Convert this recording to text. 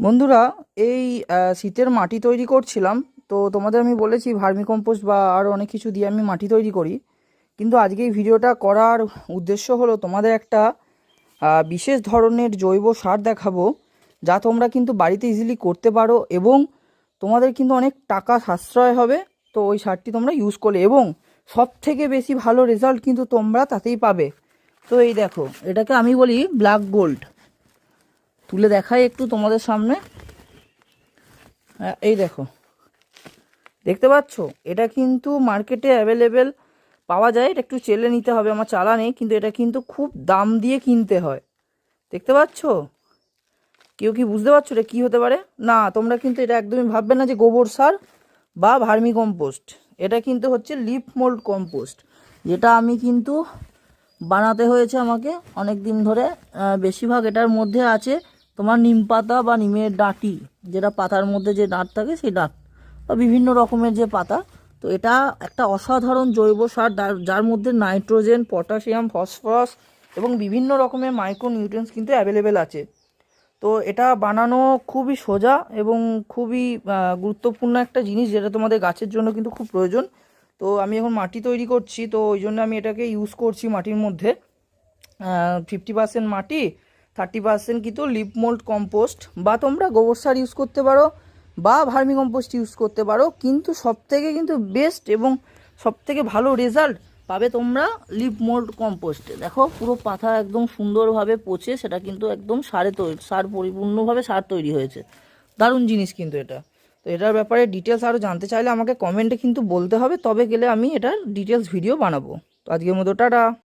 বন্ধুরা, এই শীতের মাটি তৈরি করছিলাম। তো তোমাদের আমি বলেছি ভার্মি কম্পোস্ট বা আরও অনেক কিছু দিয়ে আমি মাটি তৈরি করি। কিন্তু আজকে এই ভিডিওটা করার উদ্দেশ্য হলো তোমাদের একটা বিশেষ ধরনের জৈব সার দেখাবো, যা তোমরা কিন্তু বাড়িতে ইজিলি করতে পারো এবং তোমাদের কিন্তু অনেক টাকা সাশ্রয় হবে। তো ওই সারটি তোমরা ইউজ করলে এবং সব থেকে বেশি ভালো রেজাল্ট কিন্তু তোমরা তাতেই পাবে। তো এই দেখো, এটাকে আমি বলি ব্ল্যাক গোল্ড তুলে দেখাই একটু তোমাদের সামনে। হ্যাঁ, এই দেখো। দেখতে পাচ্ছ? এটা কিন্তু মার্কেটে অ্যাভেলেবেল পাওয়া যায়। এটা একটু চেলে নিতে হবে আমার চালা নেই কিন্তু এটা কিন্তু খুব দাম দিয়ে কিনতে হয়। দেখতে পাচ্ছ? কেউ কি বুঝতে পারছ এটা কী হতে পারে? না তোমরা কিন্তু এটা একদমই ভাববে না যে গোবর সার বা ভার্মি কম্পোস্ট। এটা কিন্তু হচ্ছে লিফ মোল্ড কম্পোস্ট যেটা আমি কিন্তু বানাতে হয়েছে আমাকে অনেক দিন ধরে বেশিরভাগ এটার মধ্যে আছে তোমার নিম পাতা বা নিমের ডাঁটি, যেটা পাতার মধ্যে যে ডাঁট থাকে সেই ডাঁট বা বিভিন্ন রকমের যে পাতা, তো এটা একটা অসাধারণ জৈব সার যার- মধ্যে নাইট্রোজেন, পটাশিয়াম, ফসফরাস এবং বিভিন্ন রকমের মাইক্রো নিউট্রিয়েন্টস কিন্তু অ্যাভেলেবেল আছে। তো এটা বানানো খুবই সোজা এবং খুবই গুরুত্বপূর্ণ একটা জিনিস যেটা তোমাদের গাছের জন্য কিন্তু খুব প্রয়োজন। তো আমি এখন মাটি তৈরি করছি, তো ওই জন্য আমি এটাকে ইউজ করছি মাটির মধ্যে। ফিফটি পার্সেন্ট মাটি থার্টি পার্সেন্ট কিন্তু লিপ মোল্ড কম্পোস্ট, বা তোমরা গোবর সার ইউজ করতে পারো, বা ভার্মি কম্পোস্ট ইউজ করতে পারো, কিন্তু সব থেকে কিন্তু বেস্ট এবং সব থেকে ভালো রেজাল্ট পাবে তোমরা লিপ মোল্ড কম্পোস্টে। দেখো, পুরো পাতা একদম সুন্দরভাবে পচে, সেটা কিন্তু একদম সারে তৈরি সার পরিপূর্ণভাবে সার তৈরি হয়েছে। দারুণ জিনিস কিন্তু এটা। তো এটার ব্যাপারে ডিটেলস আরও জানতে চাইলে আমাকে কমেন্টে কিন্তু বলতে হবে, তবে গেলে আমি এটার ডিটেলস ভিডিও বানাবো। তো আজকের মতো, টাটা!